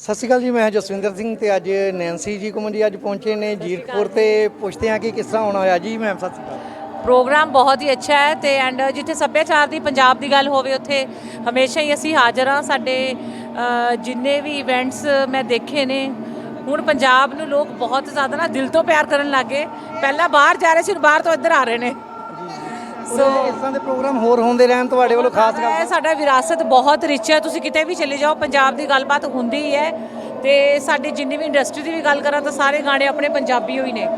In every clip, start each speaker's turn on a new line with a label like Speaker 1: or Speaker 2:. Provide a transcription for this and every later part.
Speaker 1: ਸਤਿ ਸ਼੍ਰੀ ਅਕਾਲ ਜੀ ਮੈਂ ਜਸਵਿੰਦਰ ਸਿੰਘ ਤੇ ਅੱਜ ਨੈਂਸੀ ਜੀ ਕੁਮਨ ਜੀ ਅੱਜ ਪਹੁੰਚੇ ਨੇ ਜੀਰਕਪੁਰ ਤੇ। ਪੁੱਛਦੇ ਹਾਂ ਕਿ ਕਿਸ ਤਰ੍ਹਾਂ ਹੋਣਾ ਹੋਇਆ। ਜੀ ਮੈਮ ਸਤਿ ਸ਼੍ਰੀ ਅਕਾਲ।
Speaker 2: ਪ੍ਰੋਗਰਾਮ ਬਹੁਤ ਹੀ ਅੱਛਾ ਹੈ ਤੇ ਐਂਡ ਜਿੱਥੇ ਸੱਭਿਆਚਾਰ ਦੀ ਪੰਜਾਬ ਦੀ ਗੱਲ ਹੋਵੇ ਉੱਥੇ ਹਮੇਸ਼ਾ ਹੀ ਅਸੀਂ ਹਾਜ਼ਰ ਹਾਂ। ਸਾਡੇ ਜਿੰਨੇ ਵੀ ਇਵੈਂਟਸ ਮੈਂ ਦੇਖੇ ਨੇ ਹੁਣ ਪੰਜਾਬ ਨੂੰ ਲੋਕ ਬਹੁਤ ਜ਼ਿਆਦਾ ਨਾ ਦਿਲ ਤੋਂ ਪਿਆਰ ਕਰਨ ਲੱਗੇ ਪਹਿਲਾਂ ਬਾਹਰ ਜਾ ਰਹੇ ਸੀ ਹੁਣ ਬਾਹਰ ਤੋਂ ਇੱਧਰ ਆ ਰਹੇ ਨੇ।
Speaker 1: ਸੋ ਇਸ ਤਰ੍ਹਾਂ ਦੇ ਪ੍ਰੋਗਰਾਮ ਹੋਰ ਹੁੰਦੇ ਰਹਿਣ ਤੁਹਾਡੇ ਵੱਲੋਂ ਖਾਸ ਗੱਲ
Speaker 2: ਹੈ ਸਾਡਾ ਵਿਰਾਸਤ ਬਹੁਤ ਰਿਚ ਹੈ। ਤੁਸੀਂ ਕਿਤੇ ਵੀ ਚਲੇ ਜਾਓ ਪੰਜਾਬ ਦੀ ਗੱਲਬਾਤ ਹੁੰਦੀ ਹੀ ਹੈ। ਤੇ ਸਾਡੀ ਜਿੰਨੀ ਵੀ ਇੰਡਸਟਰੀ ਦੀ ਵੀ ਗੱਲ ਕਰਾਂ ਤਾਂ ਸਾਰੇ ਗਾਣੇ ਆਪਣੇ ਪੰਜਾਬੀ ਹੋਈ ਨੇ।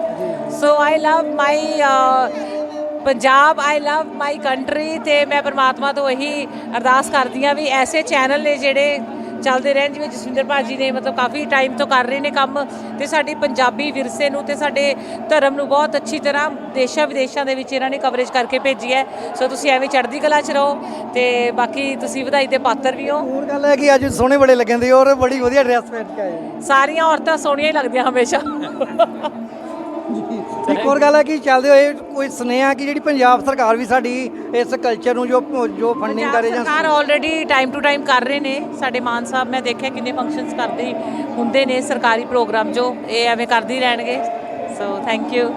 Speaker 2: So I love my Punjab I love my country ਤੇ ਮੈਂ ਪਰਮਾਤਮਾ ਤੋਂ ਇਹੀ ਅਰਦਾਸ ਕਰਦੀ ਹਾਂ ਵੀ ਐਸੇ ਚੈਨਲ ਨੇ ਜਿਹੜੇ ਚੱਲਦੇ ਰਹਿਣ ਜਿਵੇਂ ਜਸਵਿੰਦਰ ਭਾਜੀ ਨੇ ਮਤਲਬ ਕਾਫੀ ਟਾਈਮ ਤੋਂ ਕਰ ਰਹੇ ਨੇ ਕੰਮ ਤੇ ਸਾਡੀ ਪੰਜਾਬੀ ਵਿਰਸੇ ਨੂੰ ਤੇ ਸਾਡੇ ਧਰਮ ਨੂੰ ਬਹੁਤ ਅੱਛੀ ਤਰ੍ਹਾਂ ਦੇਸ਼ਾਂ ਵਿਦੇਸ਼ਾਂ ਦੇ ਵਿੱਚ ਇਹਨਾਂ ਨੇ ਕਵਰੇਜ ਕਰਕੇ ਭੇਜੀ ਹੈ। ਸੋ ਤੁਸੀਂ ਐਵੇਂ ਚੜ੍ਹਦੀ ਕਲਾ 'ਚ ਰਹੋ ਤੇ ਬਾਕੀ ਤੁਸੀਂ ਵਧਾਈ ਦੇ ਪਾਤਰ ਵੀ ਹੋ।
Speaker 1: ਹੋਰ ਗੱਲ ਹੈ ਕਿ ਅੱਜ ਸੋਹਣੇ ਬੜੇ ਲੱਗਦੇ ਔਰ ਬੜੀ ਵਧੀਆ ਡਰੈਸ ਪਹਿਨ ਕੇ ਆਏ।
Speaker 2: ਸਾਰੀਆਂ ਔਰਤਾਂ ਸੋਹਣੀਆਂ ਹੀ ਲੱਗਦੀਆਂ ਹਮੇਸ਼ਾ।
Speaker 1: ਹੋਰ ਗੱਲ ਹੈ ਕਿ ਚੱਲਦੇ ਹੋਏ ਕੋਈ ਸੁਨੇਹਾ ਕਿ ਜਿਹੜੀ ਪੰਜਾਬ ਸਰਕਾਰ ਵੀ ਸਾਡੀ ਇਸ ਕਲਚਰ ਨੂੰ ਜੋ ਜੋ ਫੰਡਿੰਗ ਕਰੇ ਜਾਂ
Speaker 2: ਸਰਕਾਰ ਆਲਰੇਡੀ ਟਾਈਮ ਟੂ ਟਾਈਮ ਕਰ ਰਹੇ ਨੇ। ਸਾਡੇ ਮਾਨ ਸਾਹਿਬ ਮੈਂ ਦੇਖਿਆ ਕਿੰਨੇ ਫੰਕਸ਼ਨਸ ਕਰਦੇ ਹੁੰਦੇ ਨੇ ਸਰਕਾਰੀ ਪ੍ਰੋਗਰਾਮ ਜੋ। ਇਹ ਐਵੇਂ ਕਰਦੇ ਰਹਿਣਗੇ। So thank you